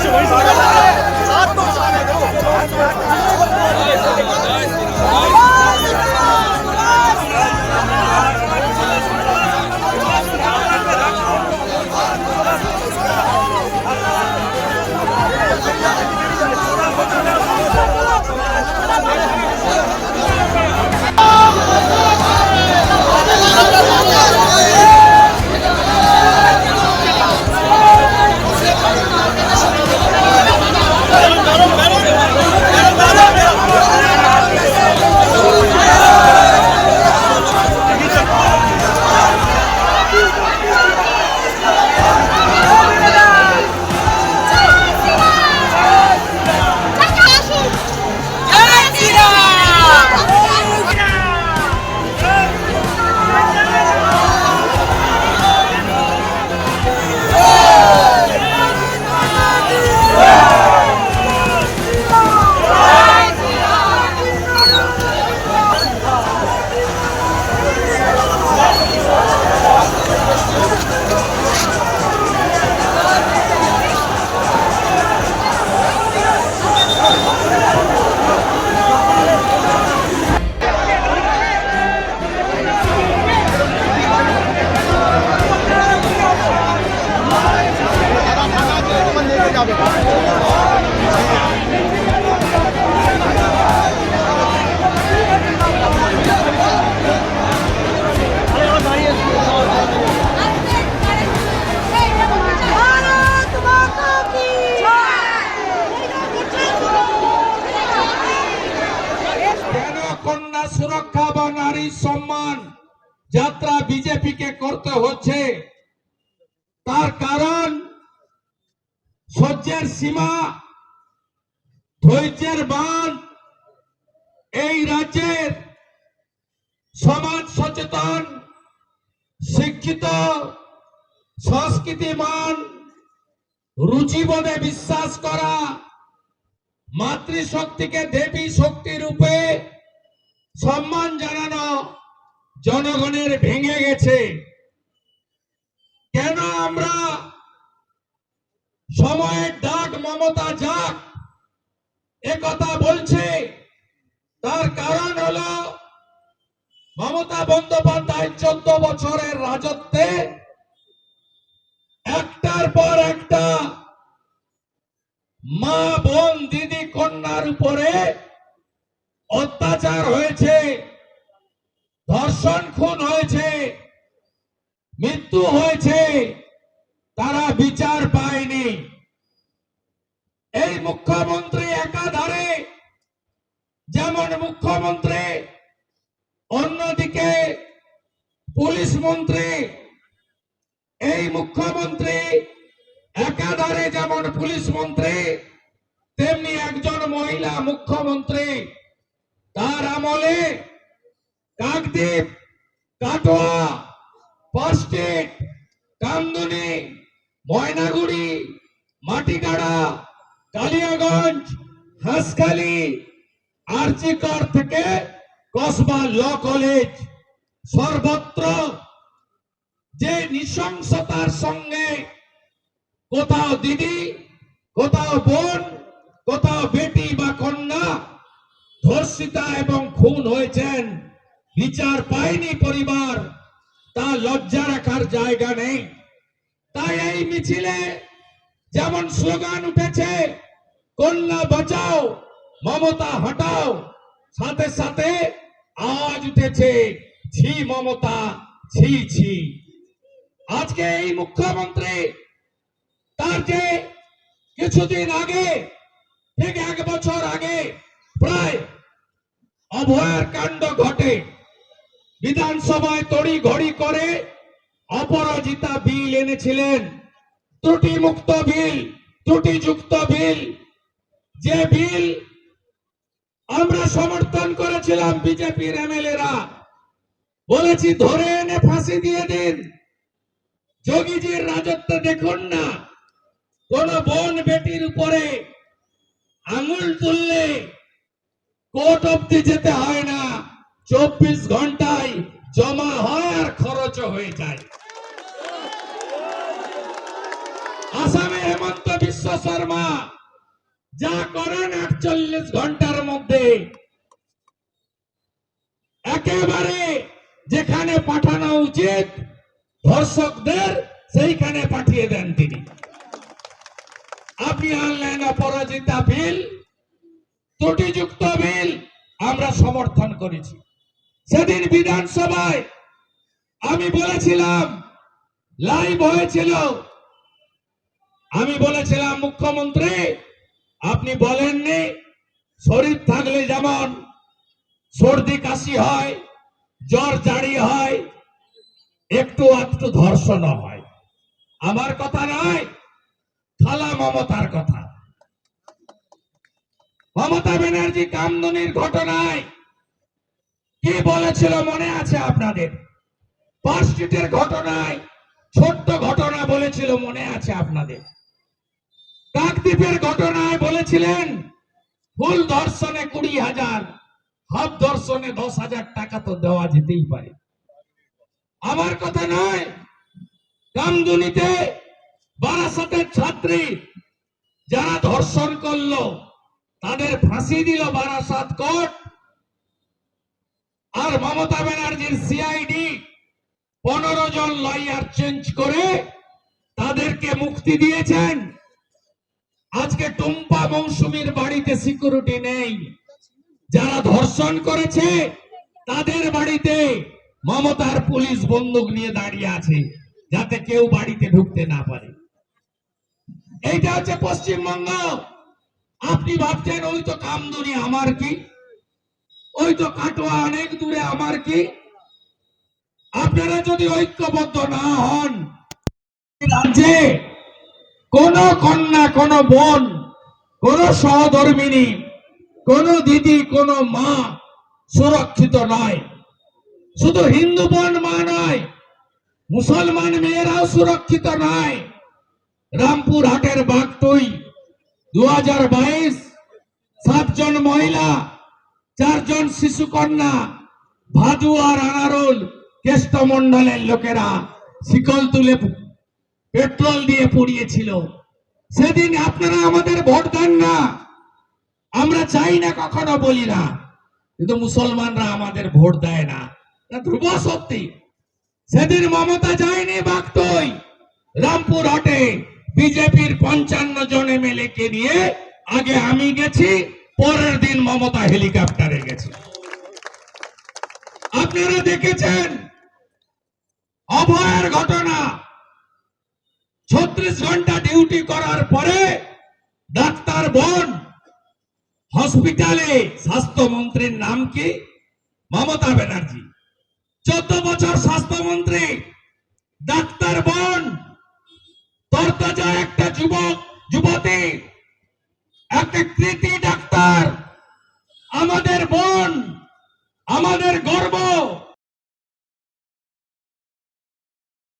是为啥呢 সুরক্ষা বা নারী সম্মান যাত্রা বিজেপিকে করতে হচ্ছে, তার কারণ সহ্যের সীমা, ধৈর্যের বান, এই রাজ্যের সমাজ সচেতন, শিক্ষিত, সংস্কৃতিমান, রুচিবোধে বিশ্বাস করা, মাতৃশক্তিকে দেবী শক্তি রূপে সম্মান জানানো জনগণের ভেঙে গেছে। কেন আমরা সময়ের ডাক মমতা যাক কথা বলছে, তার কারণ হলো মমতা বন্দ্যোপাধ্যায় চোদ্দ বছরের রাজত্বে একটার পর একটা মা, বোন, দিদি, কন্যার উপরে অত্যাচার হয়েছে, ধর্ষণ খুন হয়েছে, মৃত্যু হয়েছে, তারা বিচার পায়নি। এই মুখ্যমন্ত্রী একাধারে যেমন মুখ্যমন্ত্রী, অন্যদিকে পুলিশ মন্ত্রী, এই মুখ্যমন্ত্রী একাধারে যেমন পুলিশ মন্ত্রী, তেমনি একজন মহিলা মুখ্যমন্ত্রী। তার আমলে কাকদ্বীপ, কাটোয়া পাস্টেট কামদুনি ময়নাগুড়ি মাটিগাড়া কালিয়াগঞ্জ, হাঁসখালি আরজিকর থেকে কসবা ল কলেজ। সর্বত্র যে নৃশংসতার সঙ্গে কোথাও দিদি, কোথাও বোন, কোথাও বেটি বা কন্যা ধর্ষিতা এবং খুন হয়েছেন। বিচার পায়নি পরিবার। তা লজ্জা রাখার জায়গা নেই। তাই এই মিছিলে যেমন স্লোগান উঠেছে, কন্যা বাঁচাও, মমতা হটাও। সাথে সাথে আওয়াজ উঠেছে, ছি মমতা, ছি ছি। আজকে এই মুখ্যমন্ত্রী তার যে কিছুদিন আগে, ঠিক এক বছর আগে, প্রায় অভয়ের কাণ্ড ঘটে। বিধানসভায় তড়ি ঘড়ি করে অপরাজিতা বিল এনেছিলেন। ত্রুটি মুক্ত বিল, ত্রুটিযুক্ত বিল। যে বিল আমরা সমর্থন করেছিলাম বিজেপির এমএলএরা, বলেছি ধরে এনে ফাঁসি দিয়ে দিন। যোগীজির রাজত্ব দেখুন না। কোন বোন বেটির উপরে আঙুল তুললে কোর্ট অব্দি যেতে হয় না। চব্বিশ ঘন্টায় জমা হয় আর খরচ হয়ে যায়। আসামে হেমন্ত বিশ্ব শর্মা, যা করেন আটচল্লিশ ঘণ্টার মধ্যে। একেবারে যেখানে পাঠানো উচিত, ধর্ষকদের সেইখানে পাঠিয়ে দেন তিনি। আপনি আনলেন অপরাজিতা বিল ত্রুটিযুক্ত বিল আমরা সমর্থন করেছি। সেদিন বিধানসভায় আমি বলেছিলাম লাইভ হয়েছিল। আমি বলেছিলাম, মুখ্যমন্ত্রী, আপনি বলেননি শরীর থাকলে যেমন সর্দি, কাশি হয়, জ্বর, জারি হয়, একটু একটু ধর্ষণ হয়। আমার কথা নয় খালা মমতার কথা। মমতা ব্যানার্জি কামদুনির ঘটনায় কি বলেছিল মনে আছে আপনাদের? পার্ক ঘটনায় ছোট্ট ঘটনা বলেছিল মনে আছে আপনাদের। কাকদ্বীপের ঘটনায় বলেছিলেন ফুল দর্শনে কুড়ি হাজার হাফ দর্শনে দশ হাজার টাকা তো দেওয়া যেতেই পারে। আমার কথা নয়, কামদুনিতে বারাসাতের ছাত্রী যারা ধর্ষণ করল তাদের ফাঁসি দিল বারাসাত কোর্ট। আর মমতা ব্যানার্জির সিআইডি পনেরো জন লয়ার চেঞ্জ করে তাদেরকে মুক্তি দিয়েছেন। আজকে টুম্পা মৌসুমীর বাড়িতে সিকিউরিটি নেই। যারা ধর্ষণ করেছে, তাদের বাড়িতে মমতার পুলিশ বন্দুক নিয়ে দাঁড়িয়ে আছে, যাতে কেউ বাড়িতে ঢুকতে না পারে। এইটা হচ্ছে পশ্চিমবঙ্গ। আপনি ভাবছেন, ওই তো কামদুনি আমার কি? ওই তো কাটোয়া অনেক দূরে আমার কি? আপনারা যদি ঐক্যবদ্ধ না হন রাজ্যে কোন কন্যা, কোন বোন, কোন সহধর্মিনী, কোন দিদি, কোন মা সুরক্ষিত নয়। শুধু হিন্দু বোন, মা নয়, মুসলমান মেয়েরাও সুরক্ষিত নয়। রামপুর হাটের বাগটুই দু হাজার বাইশ, সাতজন মহিলা, চারজন শিশু কন্যা ভাদু আর আনারুল কেষ্টমন্ডলের লোকেরা শিকল তুলে পেট্রোল দিয়ে পুড়িয়েছিল। সেদিন আপনারা আমাদের ভোট দেন না। আমরা চাই না, কখনো বলি না। কিন্তু মুসলমানরা আমাদের ভোট দেয় না। ধ্রুব সত্যি সেদিন মমতা যায়নি বাগতই। রামপুর হাটে। বিজেপির পঞ্চান্ন জন এমএলএ কে নিয়ে আগে আমি গেছি, পরের দিন মমতা হেলিকপ্টারে গেছে। আপনারা দেখেছেন? অভয়ের ঘটনা। ছত্রিশ ঘণ্টা ডিউটি করার পরে ডাক্তার বোন, হসপিটালে স্বাস্থ্যমন্ত্রীর নাম কি? মমতা ব্যানার্জি। চোদ্দ বছর স্বাস্থ্যমন্ত্রী, ডাক্তার বোন। তরতাজা একটা যুবক যুবতী একটা কৃতি ডাক্তার। আমাদের বোন আমাদের গর্ব।